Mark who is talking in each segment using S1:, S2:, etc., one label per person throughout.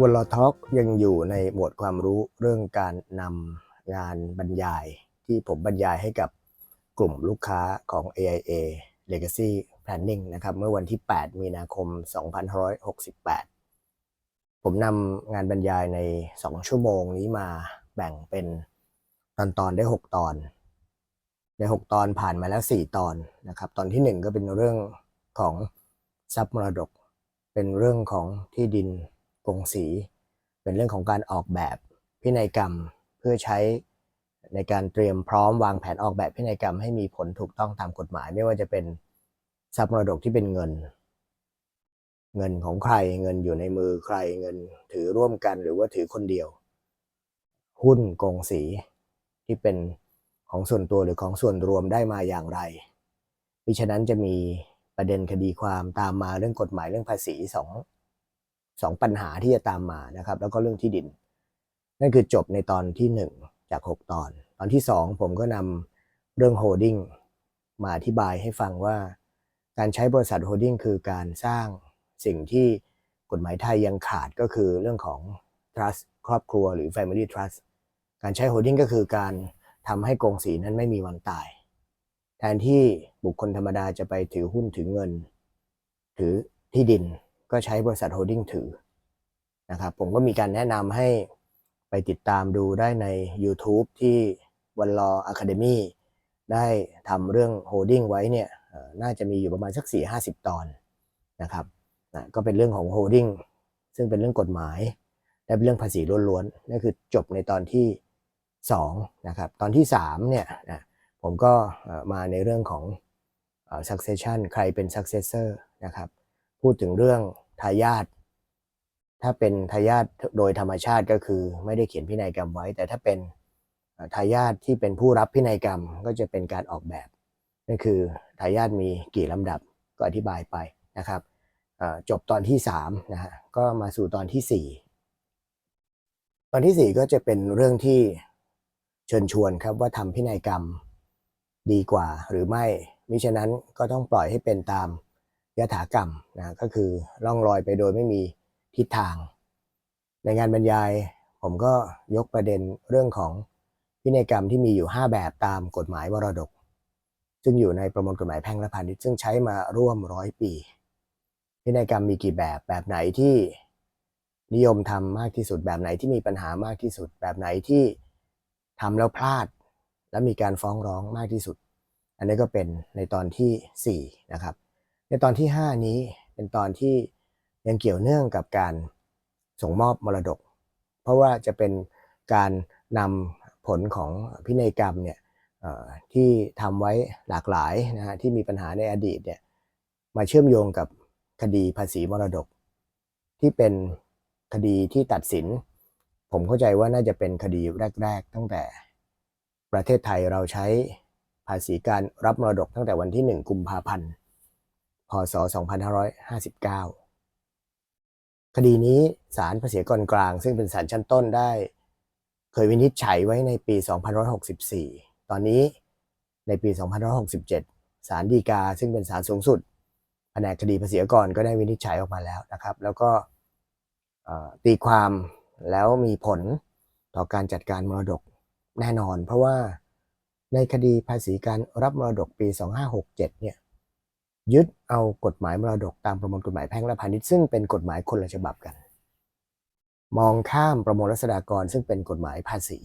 S1: วอลท็อกยังอยู่ในหมวดความรู้เรื่องการนำงานบรรยายที่ผมบรรยายให้กับกลุ่มลูกค้าของ AIA Legacy Planning นะครับเมื่อวันที่ 8 มีนาคม 2568 ผมนำงานบรรยายใน 2 ชั่วโมงนี้มาแบ่งเป็นตอนตอนได้ 6 ตอน ใน 6 ตอนผ่านมาแล้ว 4 ตอนนะครับ ตอนที่ 1 ก็เป็นเรื่องของทรัพย์มรดก เป็นเรื่องของที่ดิน กงสี เป็นเรื่องของการออกแบบพินัยกรรมเพื่อใช้ในการเตรียมพร้อมวางแผนออกแบบพินัยกรรมให้มีผลถูกต้องตามกฎหมาย ไม่ว่าจะเป็นทรัพย์มรดกที่เป็นเงิน เงินของใครเงินอยู่ในมือใครเงินถือร่วมกันหรือว่าถือคนเดียว หุ้นกงสีที่เป็นของส่วนตัวหรือของส่วนรวมได้มาอย่างไรมิฉะนั้นจะมีประเด็นคดีความตามมาเรื่องกฎหมายเรื่องภาษีสอง สองปัญหาที่จะตามมานะครับ แล้วก็เรื่องที่ดิน นั่นคือจบในตอนที่หนึ่งจากหกตอน ตอนที่สองผมก็นำเรื่องโฮดดิ้งมาอธิบายให้ฟังว่าการใช้บริษัทโฮดดิ้งคือการสร้างสิ่งที่กฎหมายไทยยังขาดก็คือเรื่องของ trust ครอบครัวหรือ family trust การใช้โฮดดิ้งก็คือการทำให้กองสีนั้นไม่มีวันตาย แทนที่บุคคลธรรมดาจะไปถือหุ้นถือเงิน ถือที่ดิน ก็ใช้บริษัทโฮดดิ้งถือนะครับผมก็มีการแนะนำให้ไปติดตามดูได้ใน YouTube ที่วันรออะคาเดมีได้ทำเรื่องโฮดดิ้งไว้เนี่ยน่าจะมีอยู่ประมาณสัก 4 50 ตอนนะครับนะก็เป็นเรื่องของโฮดดิ้งซึ่งเป็นเรื่องกฎหมาย และเป็นเรื่องภาษีล้วนๆนั่นคือจบในตอนที่2นะครับตอนที่3เนี่ยนะผมก็มาในเรื่องของ succession ใครเป็น successor นะครับพูดถึงเรื่อง ทายาทถ้าเป็นทายาทโดยธรรมชาติก็คือ ไม่ได้เขียนพินัยกรรมไว้ แต่ถ้าเป็นทายาทที่เป็นผู้รับพินัยกรรมก็จะเป็นการออกแบบนั่นคือทายาทมีกี่ลำดับก็อธิบายไปนะครับจบตอนที่3นะฮะก็มาสู่ตอนที่ 4 ตอนทีสี่4 ก็จะเป็นเรื่องที่เชิญชวนครับว่าทำพินัยกรรมดีกว่าหรือไม่มิฉะนั้นก็ต้องปล่อยให้เป็นตาม ยถากรรมนะก็คือล่องลอยไปโดยไม่มีทิศทาง ในงานบรรยายผมก็ยกประเด็นเรื่องของพินัยกรรมที่มีอยู่ 5 แบบตามกฎหมายมรดก ซึ่งอยู่ในประมวลกฎหมายแพ่งและพาณิชย์ซึ่งใช้มาร่วมร้อยปี พินัยกรรมมีกี่แบบแบบไหนที่นิยมทำมากที่สุดแบบไหนที่มีปัญหามากที่สุด แบบไหนที่ทำแล้วพลาด และมีการฟ้องร้องมากที่สุด อันนี้ก็เป็นในตอนทีสี่4 นะครับ ในตอนที่ 5 นี้เป็นตอนที่ยังเกี่ยวเนื่องกับการส่งมอบมรดก เพราะว่าจะเป็นการนำผลของพินัยกรรมเนี่ยที่ทำไว้หลากหลายนะฮะที่มีปัญหาในอดีตเนี่ยมาเชื่อมโยงกับคดีภาษีมรดก ที่เป็นคดีที่ตัดสิน ผมเข้าใจว่าน่าจะเป็นคดีแรก ๆ ตั้งแต่ประเทศไทยเราใช้ภาษีการรับมรดกตั้งแต่วันที่ 1 กุมภาพันธ์ ศ 2559 คดีนี้ศาลภาษีกรกลาง ซึ่งเป็นศาลชั้นต้นได้ เคยวินิจฉัยไว้ในปี 2564 ตอนนี้ในปี 2567 ศาลฎีกาซึ่งเป็นศาลสูงสุดแผนกคดีภาษีกรก็ได้วินิจฉัยออกมาแล้วนะครับ แล้วก็ตีความแล้วมีผลต่อการจัดการมรดกแน่นอน เพราะว่าในคดีภาษีการรับมรดกปี 2567 เนี่ย ยึดเอากฎหมายมรดกตามประมวลกฎหมายแพ่งและพาณิชย์ซึ่งเป็นกฎหมายคนละฉบับกัน มองข้ามประมวลรัษฎากรซึ่งเป็นกฎหมายภาษี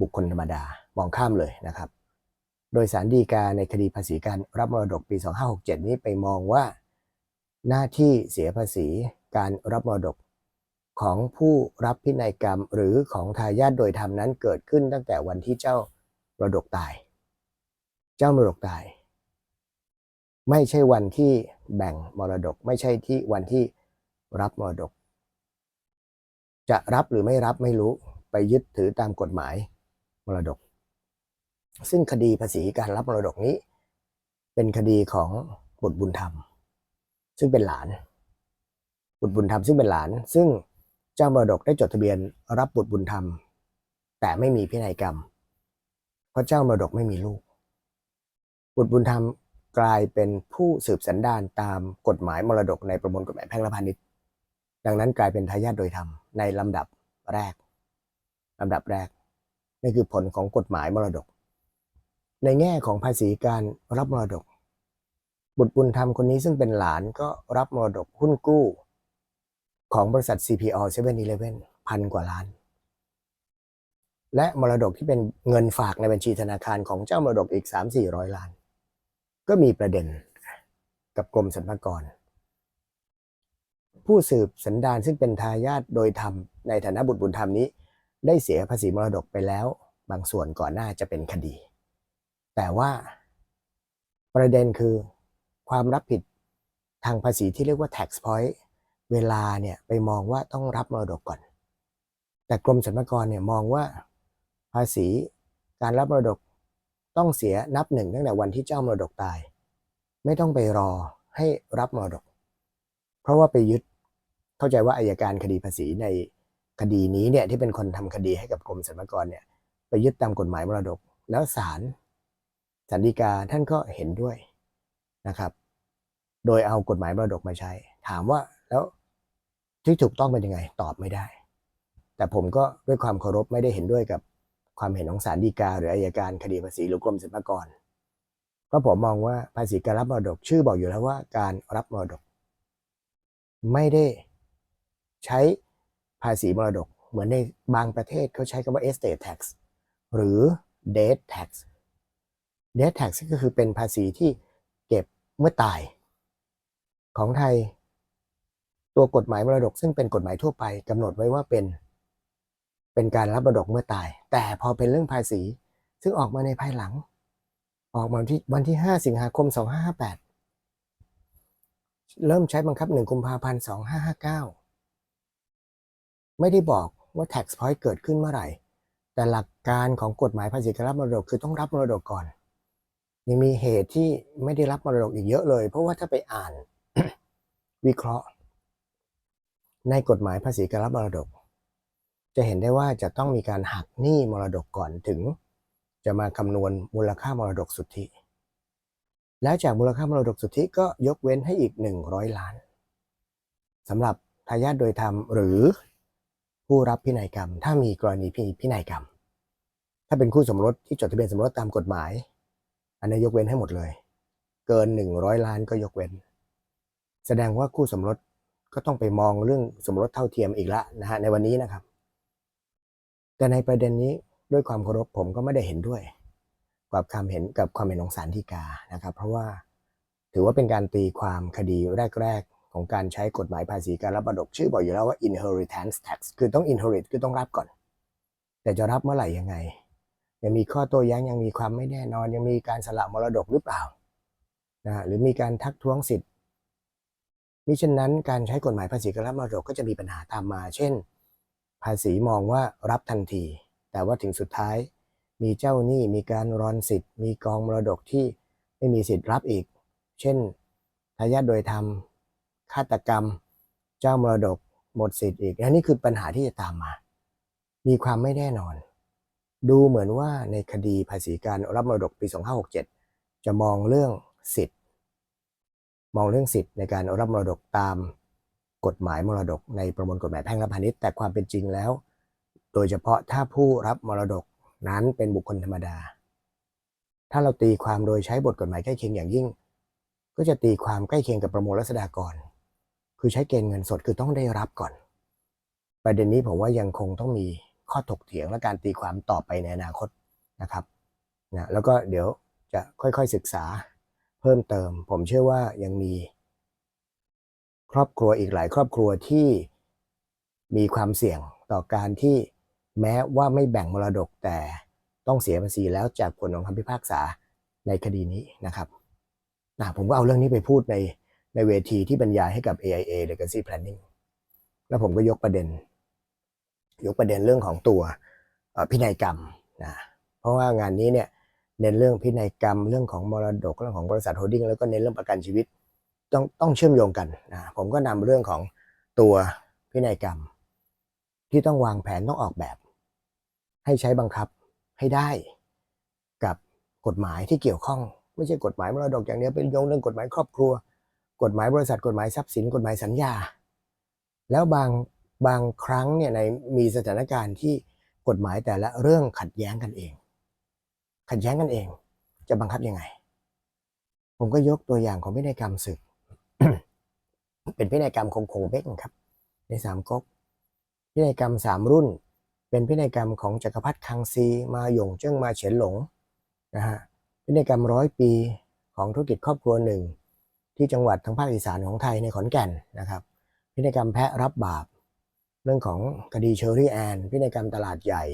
S1: บุคคลธรรมดามองข้ามเลยนะครับ โดยสารดีกาในคดีภาษีการรับมรดกปี 2567 นี้ไปมองว่า หน้าที่เสียภาษีการรับมรดกของผู้รับพินัยกรรมหรือของทายาทโดยธรรมนั้นเกิดขึ้นตั้งแต่วันที่เจ้ามรดกตาย เจ้ามรดกตาย ไม่ใช่วันที่แบ่งมรดก ไม่ใช่ที่วันที่รับมรดก จะรับหรือไม่รับไม่รู้ไปยึดถือตามกฎหมายมรดก ซึ่งคดีภาษีการรับมรดกนี้ เป็นคดีของบุตรบุญธรรม ซึ่งเป็นหลาน บุตรบุญธรรมซึ่งเป็นหลาน ซึ่งเจ้ามรดกได้จดทะเบียนรับบุตรบุญธรรม แต่ไม่มีพินัยกรรม เพราะเจ้ามรดกไม่มีลูก บุตรบุญธรรม กลายเป็นผู้สืบสันดานตามกฎหมายมรดกในประมวลกฎหมายแพ่งและพาณิชย์ดังนั้นกลายเป็นทายาทโดยธรรมในลำดับแรกลำดับแรกนี่คือผลของกฎหมายมรดก ในแง่ของภาษีการรับมรดก บุตรบุญธรรมคนนี้ซึ่งเป็นหลานก็รับมรดกหุ้นกู้ ของบริษัท CPO 7-Eleven พันกว่าล้าน และมรดกที่เป็นเงินฝากในบัญชีธนาคารของเจ้ามรดกอีก 3-400 ล้าน ก็มีประเด็นกับกรมสรรพากร ผู้สืบสันดานซึ่งเป็นทายาทโดยธรรมในฐานะบุตรบุญธรรมนี้ ได้เสียภาษีมรดกไปแล้ว บางส่วนก่อนหน้าจะเป็นคดี แต่ว่าประเด็นคือความรับผิดทางภาษีที่เรียกว่า tax point เวลาเนี่ยไปมองว่าต้องรับมรดกก่อน แต่กรมสรรพากรเนี่ยมองว่าภาษีการรับมรดก ต้องเสียนับหนึ่งตั้งแต่วันที่เจ้ามรดกตาย ไม่ต้องไปรอให้รับมรดก เพราะว่าไปยึดเข้าใจว่าอายการคดีภาษีในคดีนี้เนี่ยที่เป็นคนทำคดีให้กับกรมสรรพากรเนี่ยไปยึดตามกฎหมายมรดก แล้วศาลสันดีกาท่านก็เห็นด้วยนะครับ โดยเอากฎหมายมรดกมาใช้ ถามว่าแล้วที่ถูกต้องเป็นยังไงตอบไม่ได้ แต่ผมก็ด้วยความเคารพไม่ได้เห็นด้วยกับ ความเห็นของศาลฎีกา หรืออายการคดีภาษีหรือกรมสรรพากรเพราะผมมองว่าภาษีการรับมรดกชื่อบอกอยู่แล้วว่าการรับมรดก ไม่ได้ใช้ภาษีมรดก เหมือนในบางประเทศเขาใช้คำว่า estate tax หรือ death tax death tax ก็คือเป็นภาษีที่เก็บเมื่อตาย ของไทย ตัวกฎหมายมรดกซึ่งเป็นกฎหมายทั่วไปกำหนดไว้ว่าเป็น เป็นการรับมรดกเมื่อตาย แต่พอเป็นเรื่องภาษี ซึ่งออกมาในภายหลัง ออกมาที่วันที่ 5 สิงหาคม 2558 เริ่มใช้บังคับ 1 กุมภาพันธ์ 2559 ไม่ได้บอกว่า tax point เกิดขึ้นเมื่อไหร่ แต่หลักการของกฎหมายภาษีการรับมรดกคือต้องรับมรดกก่อน ยังมีเหตุที่ไม่ได้รับมรดกอีกเยอะเลย เพราะว่าถ้าไปอ่านวิเคราะห์ ในกฎหมายภาษีการรับมรดก จะเห็นได้ว่าจะต้องมีการหักหนี้มรดกก่อนถึง จะมาคำนวณมูลค่ามรดกสุทธิ แล้วจากมูลค่ามรดกสุทธิก็ยกเว้นให้อีก 100 ล้านสำหรับทายาทโดยธรรมหรือผู้รับพินัยกรรม ถ้ามีกรณีพิพินัยกรรม ถ้าเป็นคู่สมรสที่จดทะเบียนสมรสตามกฎหมาย อันนี้ยกเว้นให้หมดเลย เกิน 100 ล้านก็ยกเว้น แสดงว่าคู่สมรสก็ต้องไปมองเรื่องสมรสเท่าเทียมอีกละนะฮะในวันนี้นะครับ แต่ในประเด็นนี้ด้วยความเคารพผมก็ไม่ได้เห็นด้วย กับความเห็นกับความเห็นของศาลฎีกานะครับ เพราะว่าถือว่าเป็นการตีความคดีแรก ๆ ของการใช้กฎหมายภาษีการรับมรดกชื่อบอกอยู่แล้วว่า inheritance tax คือต้อง inherit คือต้องรับก่อน แต่จะรับเมื่อไหร่ยังไง ยังมีข้อโต้แย้งยังมีความไม่แน่นอน ยังมีการสละมรดกหรือเปล่านะฮะหรือมีการทักท้วงสิทธิ์มิฉะนั้นการใช้กฎหมายภาษีการรับมรดกก็จะมีปัญหาตามมา เช่น ภาษีมองว่ารับทันที แต่ว่าถึงสุดท้าย มีเจ้าหนี้มีการรอนสิทธิ์ มีกองมรดกที่ไม่มีสิทธิ์รับอีก เช่นทายาทโดยธรรมฆาตกรรม เจ้ามรดกหมดสิทธิ์อีกอันนี้คือปัญหาที่จะตามมา มีความไม่แน่นอน ดูเหมือนว่าในคดีภาษีการรับมรดกปี 2567 จะมองเรื่องสิทธิ์ มองเรื่องสิทธิ์ในการรับมรดกตาม กฎหมายมรดก ในประมวลกฎหมายแพ่งและพาณิชย์แต่ความเป็นจริงแล้ว โดยเฉพาะถ้าผู้รับมรดกนั้นเป็นบุคคลธรรมดา ถ้าเราตีความโดยใช้บทกฎหมายใกล้เคียงอย่างยิ่ง ก็จะตีความใกล้เคียงกับประมวลรัษฎากร คือใช้เกณฑ์เงินสดคือต้องได้รับก่อน ประเด็นนี้ผมว่ายังคงต้องมีข้อถกเถียงและการตีความต่อไปในอนาคตนะครับนะแล้วก็เดี๋ยวจะค่อยๆศึกษาเพิ่มเติม ผมเชื่อว่ายังมี ครอบครัวอีกหลายครอบครัวที่มีความเสี่ยงต่อการที่แม้ว่าไม่แบ่งมรดกแต่ต้องเสียภาษีแล้วจากผลของคำพิพากษาในคดีนี้นะครับนะผมก็เอาเรื่องนี้ไปพูดในในเวทีที่บรรยายให้กับ AIA Legacy Planning แล้วผมก็ยกประเด็น ยกประเด็นเรื่องของตัวพินัยกรรมนะเพราะว่างานนี้เนี่ยเน้นเรื่องพินัยกรรมเรื่องของมรดกเรื่องของบริษัทโฮลดิ้งแล้วก็เน้นเรื่องประกันชีวิต ต้องต้องเชื่อมโยงกันนะผมก็นำเรื่องของตัวพินัยกรรม ที่ต้องวางแผนต้องออกแบบ ให้ใช้บังคับให้ได้กับกฎหมายที่เกี่ยวข้อง ไม่ใช่กฎหมายมรดกอย่างเดียวเป็นโยงเรื่องกฎหมายครอบครัว กฎหมายบริษัทกฎหมายทรัพย์สินกฎหมายสัญญา แล้วบางบางครั้งเนี่ยในมีสถานการณ์ที่กฎหมายแต่ละเรื่องขัดแย้งกันเอง ขัดแย้งกันเอง จะบังคับยังไง ผมก็ยกตัวอย่างของพินัยกรรมศึก เป็นพินัยกรรมคงคงเบ้งครับ ในสามก๊กพินัยกรรมสามรุ่น เป็นพินัยกรรมของจักรพรรดิคังซีมาหยงเจิ้งมาเฉียนหลงนะฮะพินัยกรรมร้อยปีของธุรกิจครอบครัวหนึ่ง ที่จังหวัดทางภาคอีสานของไทยในขอนแก่นนะครับพินัยกรรมแพะรับบาป เรื่องของคดีเชอรี่แอนพินัยกรรมตลาดใหญ่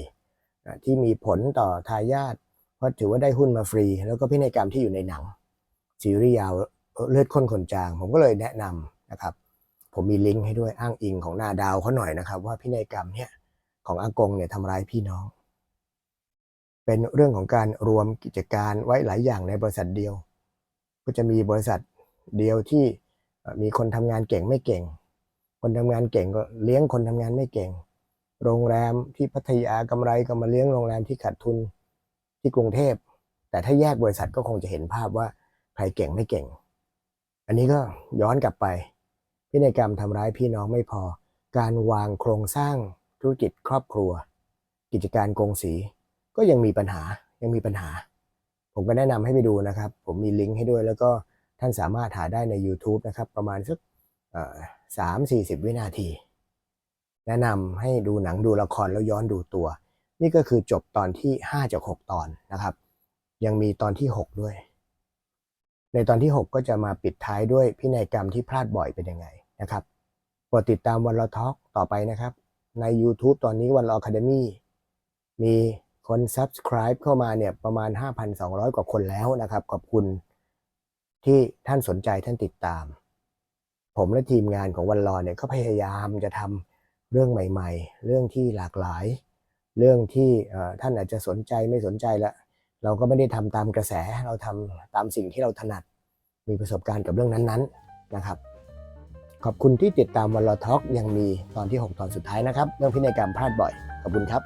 S1: อะที่มีผลต่อทายาทเพราะถือว่าได้หุ้นมาฟรี แล้วก็พินัยกรรมที่อยู่ในหนังซีรีส์ยาว เลือดข้นขนจาง ผมก็เลยแนะนำนะครับ ผมมีลิงก์ให้ด้วยอ้างอิงของนาดาวเขาหน่อยนะครับ ว่าพินัยกรรมเนี่ยของอากงเนี่ยทำร้ายพี่น้อง เป็นเรื่องของการรวมกิจการไว้หลายอย่างในบริษัทเดียว ก็จะมีบริษัทเดียวที่มีคนทำงานเก่งไม่เก่ง คนทำงานเก่งก็เลี้ยงคนทำงานไม่เก่ง โรงแรมที่พัทยากำไรก็มาเลี้ยงโรงแรมที่ขาดทุนที่กรุงเทพ แต่ถ้าแยกบริษัทก็คงจะเห็นภาพว่าใครเก่งไม่เก่ง อันนี้ก็ย้อนกลับไป พินัยกรรมทำร้ายพี่น้องไม่พอ การวางโครงสร้างธุรกิจครอบครัว กิจการกงสี ก็ยังมีปัญหายังมีปัญหา ผมก็แนะนำให้ไปดูนะครับ ผมมีลิงก์ให้ด้วย แล้วก็ท่านสามารถหาได้ใน YouTube นะครับ ประมาณสักสามสี่สิบวินาที แนะนำให้ดูหนังดูละครแล้วย้อนดูตัว นี่ก็คือจบตอนที่ห้าจากหกตอนนะครับ ยังมีตอนที่หกด้วย ในตอนที่ 6 ก็จะมาปิดท้ายด้วยพินัยกรรมที่พลาดบ่อยเป็นยังไงนะครับโปรดติดตามวันลอทอ k ต่อไปนะครับ ใน YouTube ตอนนี้วันลอ Academy มีคน Subscribe เข้ามาเนี่ยประมาณ 5,200 กว่าคนแล้วนะครับ ขอบคุณที่ท่านสนใจท่านติดตาม ผมและทีมงานของวันรอเนี่ยก็พยายามจะทำเรื่องใหม่ ๆ เรื่องที่หลากหลาย เรื่องที่ท่านอาจจะสนใจไม่สนใจละ เราก็ไม่ได้ทำตามกระแสเราทำตามสิ่งที่เราถนัด มีประสบการณ์กับเรื่องนั้นๆนะครับ ขอบคุณที่ติดตามวันลอท็อกยังมีตอนที่ 6 ตอนสุดท้ายนะครับ เรื่องพินัยกรรมพลาดบ่อย ขอบคุณครับ